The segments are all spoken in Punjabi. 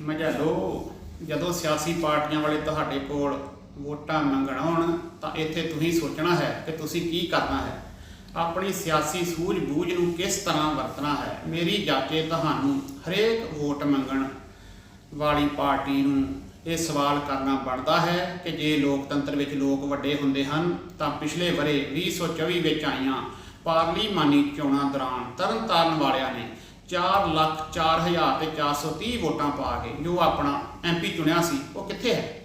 ਮਝਲੋ ਜਦੋਂ ਸਿਆਸੀ ਪਾਰਟੀਆਂ ਵਾਲੇ ਤੁਹਾਡੇ ਕੋਲ ਵੋਟਾਂ ਮੰਗਣ ਆਉਣ, ਤਾਂ ਇੱਥੇ ਤੁਸੀਂ ਸੋਚਣਾ ਹੈ ਕਿ ਤੁਸੀਂ ਕੀ ਕਰਨਾ ਹੈ। ਆਪਣੀ ਸਿਆਸੀ ਸੂਝ-ਬੂਝ ਨੂੰ ਕਿਸ ਤਰ੍ਹਾਂ ਵਰਤਣਾ ਹੈ? ਮੇਰੀ ਜਾਚੇ ਤੁਹਾਨੂੰ ਹਰੇਕ ਵੋਟ ਮੰਗਣ ਵਾਲੀ ਪਾਰਟੀ ਨੂੰ ਇਹ ਸਵਾਲ ਕਰਨਾ ਬਣਦਾ ਹੈ ਕਿ ਜੇ ਲੋਕਤੰਤਰ ਵਿੱਚ ਲੋਕ ਵੱਡੇ ਹੁੰਦੇ ਹਨ, ਤਾਂ ਪਿਛਲੇ ਬਰੇ 2024 ਵਿੱਚ ਆਈਆਂ ਪਾਰਲੀਮਾਨੀ ਚੋਣਾਂ ਦੌਰਾਨ ਤਰਨਤਾਰਨ ਵਾਲਿਆਂ ਨੇ 4 ਲੱਖ 4000 ਤੇ 430 ਵੋਟਾਂ ਪਾ ਕੇ ਜੋ ਆਪਣਾ ਐਮਪੀ ਚੁਣਿਆ ਸੀ, ਉਹ ਕਿੱਥੇ ਹੈ?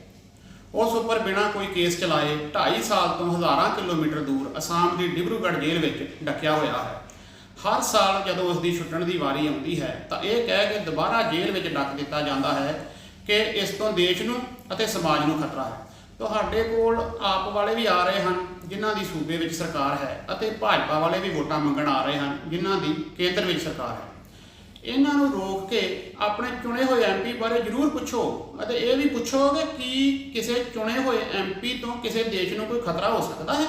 ਉਸ ਉੱਪਰ ਬਿਨਾਂ ਕੋਈ ਕੇਸ ਚਲਾਏ 2.5 ਸਾਲ ਤੋਂ ਹਜ਼ਾਰਾਂ ਕਿਲੋਮੀਟਰ ਦੂਰ ਅਸਾਮ ਦੀ ਡਿਬਰੂਗੜ੍ਹ ਜੇਲ੍ਹ ਵਿੱਚ ਡੱਕਿਆ ਹੋਇਆ ਹੈ। ਹਰ ਸਾਲ ਜਦੋਂ ਉਸ ਦੀ ਛੁੱਟਣ ਦੀ ਵਾਰੀ ਆਉਂਦੀ ਹੈ, ਤਾਂ ਇਹ ਕਹਿ ਕੇ ਦੁਬਾਰਾ ਜੇਲ੍ਹ ਵਿੱਚ ਡੱਕ ਦਿੱਤਾ ਜਾਂਦਾ ਹੈ ਕਿ ਇਸ ਤੋਂ ਦੇਸ਼ ਨੂੰ ਅਤੇ ਸਮਾਜ ਨੂੰ ਖਤਰਾ ਹੈ। ਤੁਹਾਡੇ ਕੋਲ ਆਪ ਵਾਲੇ ਵੀ ਆ ਰਹੇ ਹਨ, ਜਿਨ੍ਹਾਂ ਦੀ ਸੂਬੇ ਵਿੱਚ ਸਰਕਾਰ ਹੈ ਅਤੇ ਭਾਜਪਾ ਵਾਲੇ ਵੀ ਵੋਟਾਂ ਮੰਗਣ ਆ ਰਹੇ ਹਨ, ਜਿਨ੍ਹਾਂ ਦੀ ਕੇਂਦਰ ਵਿੱਚ ਸਰਕਾਰ ਹੈ। ਇਹਨਾਂ ਨੂੰ ਰੋਕ ਕੇ ਆਪਣੇ ਚੁਣੇ ਹੋਏ ਐਮਪੀ ਬਾਰੇ ਜ਼ਰੂਰ ਪੁੱਛੋ ਅਤੇ ਇਹ ਵੀ ਪੁੱਛੋ ਕਿ ਕੀ ਕਿਸੇ ਚੁਣੇ ਹੋਏ ਐਮਪੀ ਤੋਂ ਕਿਸੇ ਦੇਸ਼ ਨੂੰ ਕੋਈ ਖਤਰਾ ਹੋ ਸਕਦਾ ਹੈ।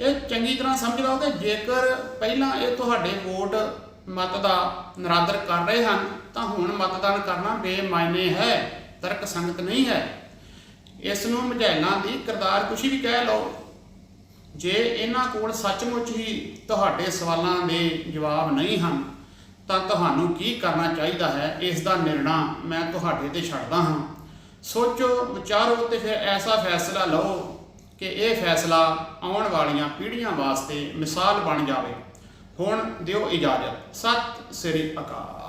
ਇਹ ਚੰਗੀ ਤਰ੍ਹਾਂ ਸਮਝ ਲਓ ਕਿ ਜੇਕਰ ਪਹਿਲਾਂ ਇਹ ਤੁਹਾਡੇ ਵੋਟ ਮਤ ਦਾ ਨਿਰਾਦਰ ਕਰ ਰਹੇ ਹਨ, ਤਾਂ ਹੁਣ ਮਤਦਾਨ ਕਰਨਾ ਬੇਮਾਇਨੇ ਹੈ, ਤਰਕ ਸੰਗਤ ਨਹੀਂ ਹੈ। ਇਸ ਨੂੰ ਮਝੈਲਾਂ ਦੀ ਕਿਰਦਾਰ ਕੁਸ਼ੀ ਵੀ ਕਹਿ ਲਓ। ਜੇ ਇਹਨਾਂ ਕੋਲ ਸੱਚਮੁੱਚ ਹੀ ਤੁਹਾਡੇ ਸਵਾਲਾਂ ਦੇ ਜਵਾਬ ਨਹੀਂ ਹਨ ਤਾਂ ਤੁਹਾਨੂੰ ਕੀ ਕਰਨਾ ਚਾਹੀਦਾ ਹੈ, ਇਸ ਦਾ ਨਿਰਣਾ ਮੈਂ ਤੁਹਾਡੇ ਤੇ ਛੱਡਦਾ ਹਾਂ। ਸੋਚੋ, ਵਿਚਾਰੋ ਤੇ ਫਿਰ ਐਸਾ ਫੈਸਲਾ ਲਓ ਕਿ ਇਹ ਫੈਸਲਾ ਆਉਣ ਵਾਲੀਆਂ ਪੀੜ੍ਹੀਆਂ ਵਾਸਤੇ ਮਿਸਾਲ ਬਣ ਜਾਵੇ। ਹੁਣ ਦਿਓ ਇਜਾਜ਼ਤ। ਸਤਿ ਸ੍ਰੀ ਅਕਾਲ।